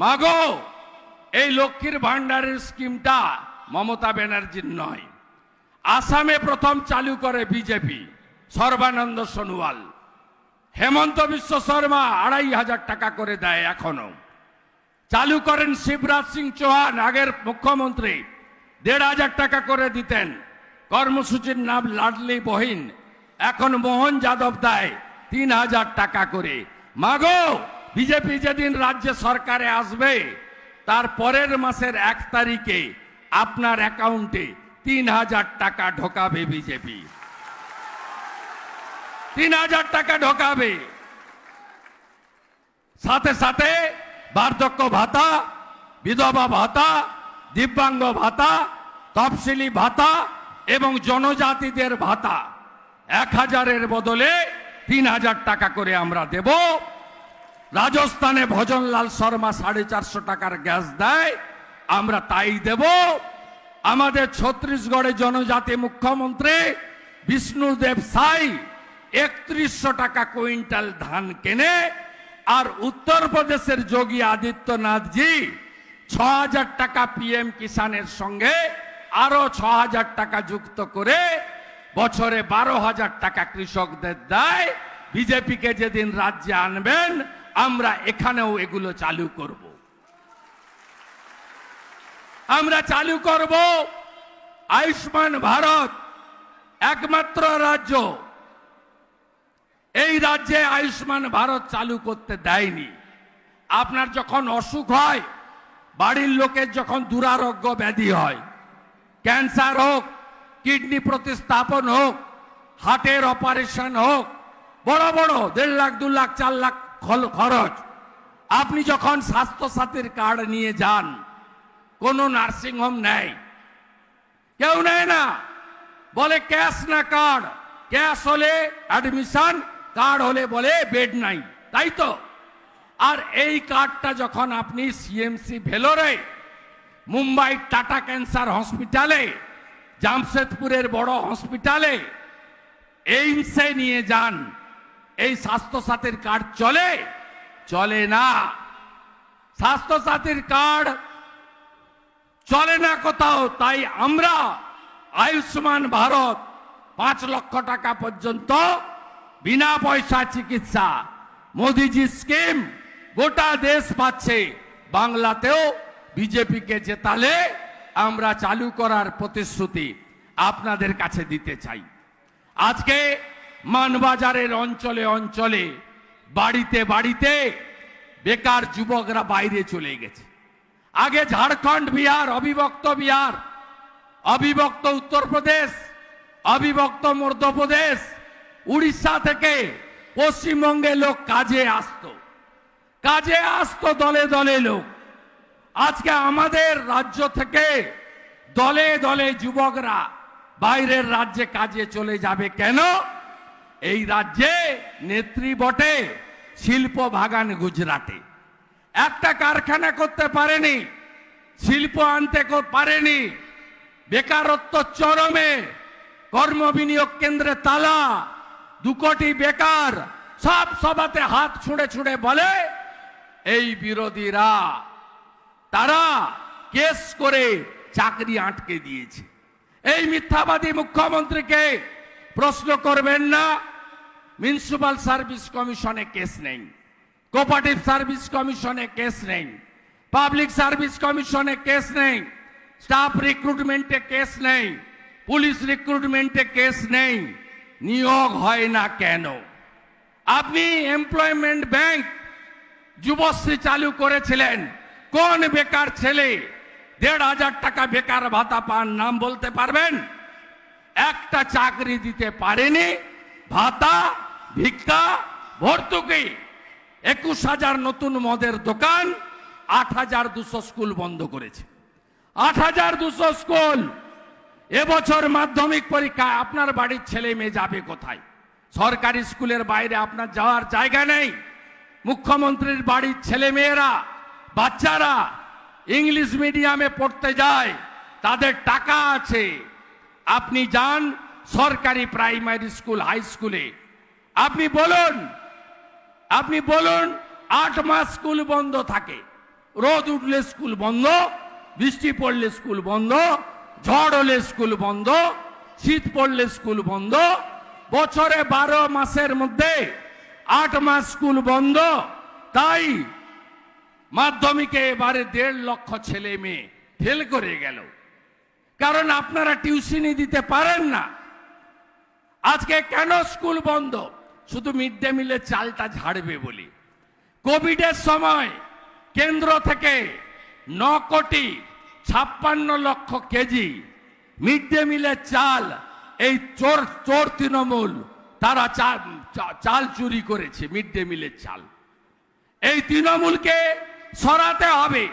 মাগো, এই লক্ষ্মীর ভান্ডারের স্কিমটা মমতা ব্যানার্জির নয়। আসামে প্রথম চালু করে বিজেপি, সর্বানন্দ সোনোয়াল। হেমন্ত বিশ্ব শর্মা আড়াই হাজার টাকা করে দেয় এখনও। চালু করেন শিবরাজ সিং চৌহান, আগের মুখ্যমন্ত্রী, দেড় হাজার টাকা করে দিতেন। কর্মসূচির নাম লাডলি বহিন। এখন মোহন যাদব দেয় তিন হাজার টাকা করে। মাগো বিজেপি যেদিন রাজ্য সরকারে আসবে, তার পরের মাসের এক তারিখে আপনার অ্যাকাউন্টে তিন হাজার টাকা ঢোকাবে বিজেপি। তিন হাজার টাকা ঢোকাবে। সাথে সাথে বার্ধক্য ভাতা, বিধবা ভাতা, দিব্যাঙ্গ ভাতা, তফসিলি ভাতা এবং জনজাতিদের ভাতা এক হাজারের বদলে তিন হাজার টাকা করে আমরা দেব। রাজস্থানে ভজনলাল শর্মা সাড়ে চারশো টাকার গ্যাস দেয়, আমরা তাই দেব। আমাদের ছত্তিশগড়ে জনজাতি মুখ্যমন্ত্রী বিষ্ণুদেব সাই একত্রিশশো টাকা কুইন্টাল ধান কেনে, আর উত্তরপ্রদেশের যোগী আদিত্যনাথজি ছ হাজার টাকা পিএম কিষানের সঙ্গে আরও ছ হাজার টাকা যুক্ত করে বছরে বারো হাজার টাকা কৃষকদের দেয়। বিজেপিকে যেদিন রাজ্যে আনবেন আমরা এখানেও এগুলো চালু করব। আমরা চালু করব আয়ুষ্মান ভারত একমাত্র রাজ্য। এই রাজ্যে আয়ুষ্মান ভারত চালু করতে দেয়নি। আপনার যখন অসুখ হয়, বাড়ির লোকের যখন দুরারোগ্য ব্যাধি হয়, ক্যান্সার হোক, কিডনি প্রতিস্থাপন হোক, হার্টের অপারেশন হোক, বড় বড় দেড় লাখ, দু লাখ, চার লাখ খরচ। আপনি যখন স্বাস্থ্য সাথীর কার্ড নিয়ে যান, কোনো নার্সিং হোম নেয় কেউ নেয় না। বলে ক্যাশ না কার্ড। ক্যাশ হলে অ্যাডমিশন, কার্ড হলে বলে বেড নাই। তাই তো? আর এই কার্ডটা যখন আপনি সিএমসি ভেলোরে, মুম্বাই টাটা ক্যান্সার হসপিটালে, জামশেদপুরের বড় হসপিটালে, এইমসে নিয়ে যান এই স্বাস্থ্য সাথীর কার্ড চলে? চলে না। স্বাস্থ্য সাথীর কার্ড চলে না কোথাও, তাই আমরা আয়ুষ্মান ভারত পাঁচ লক্ষ টাকা পর্যন্ত বিনা পয়সা চিকিৎসা। মোদিজি স্কিম গোটা দেশ পাচ্ছে। বাংলাতেও বিজেপিকে জেতালে আমরা চালু করার প্রতিশ্রুতি আপনাদের কাছে দিতে চাই। আজকে মানবাজারের অঞ্চলে অঞ্চলে, বাড়িতে বাড়িতে বেকার যুবকরা বাইরে চলে গেছে। আগে ঝাড়খণ্ড বিহার, অবিভক্ত বিহার, অবিভক্ত উত্তরপ্রদেশ, অবিভক্ত মধ্যপ্রদেশ, উড়িষ্যা থেকে পশ্চিমবঙ্গে লোক কাজে আসতো। কাজে আসতো দলে দলে লোক। আজকে আমাদের রাজ্য থেকে দলে দলে যুবকরা বাইরের রাজ্যে কাজে চলে যাবে কেন? এই রাজ্যে নেত্রী বটে শিল্প বাগান গুজরাটে। একটা কারখানা করতে পারেনি, শিল্প আনতে পারেনি। বেকারত্ব চরমে, কর্ম বিনিয়োগ কেন্দ্রে তালা, দু কোটি বেকার, সব সভাতে হাত ছুঁড়ে ছুঁড়ে বলে, এই বিরোধীরা, তারা কেস করে চাকরি আটকে দিয়েছে। এই মিথ্যাবাদী মুখ্যমন্ত্রীকে প্রশ্ন করবেন না। মিউনিসিপাল সার্ভিস কমিশনে কেস নেই। কোপারেটিভ সার্ভিস কমিশনে কেস নেই। পাবলিক সার্ভিস কমিশনে কেস নেই। স্টাফ রিক্রুটমেন্টে কেস নেই। পুলিশ রিক্রুটমেন্টে কেস নেই। নিয়োগ হয় না কেন? আপনি এমপ্লয়মেন্ট ব্যাংক যুবশ্রী চালু করেছিলেন। কোন বেকার ছেলে দেড় হাজার টাকা বেকার ভাতা পান নাম বলতে পারবেন? একটা চাকরি দিতে পারেনি, ভাতা, ভিক্ষা, ভর্তুকি। একুশ হাজার নতুন মদের দোকান, আট হাজার দুশো স্কুল বন্ধ করেছে। আট হাজার দুশো স্কুল। এবছর মাধ্যমিক পরীক্ষা, আপনার বাড়ির ছেলে মেয়ে যাবে কোথায়? সরকারি স্কুলের বাইরে আপনার যাওয়ার জায়গা নেই। মুখ্যমন্ত্রীর বাড়ির ছেলে মেয়েরা, বাচ্চারা, ইংলিশ মিডিয়ামে পড়তে যায়, তাদের টাকা আছে। আপনি যান সরকারি প্রাইমারি স্কুল, হাই স্কুলে। আপনি বলুন আপনি বলুন, আট মাস স্কুল বন্ধ থাকে। রোদ উঠলে স্কুল বন্ধ, বৃষ্টি পড়লে স্কুল বন্ধ, ঝড় হলে স্কুল বন্ধ, শীত পড়লে স্কুল বন্ধ। বছরে বারো মাসের মধ্যে আট মাস স্কুল বন্ধ। তাই মাধ্যমিকে এবারে দেড় লক্ষ ছেলে মেয়ে ফেল করে গেল। কারণ আপনারা টিউশনি দিতে পারেন না। আজকে কেন স্কুল বন্ধ? শুধু মিড ডে মিলের চালটা ঝাড়বে বলি। কোভিডের সময় কেন্দ্র থেকে ন কোটি ছাপ্পান্ন লক্ষ কেজি মিড ডে মিলের চাল, এই চোর চোর তৃণমূল, তারা চাল চুরি করেছে, মিড ডে মিলের চাল। এই তৃণমূলকে সরাতে হবে।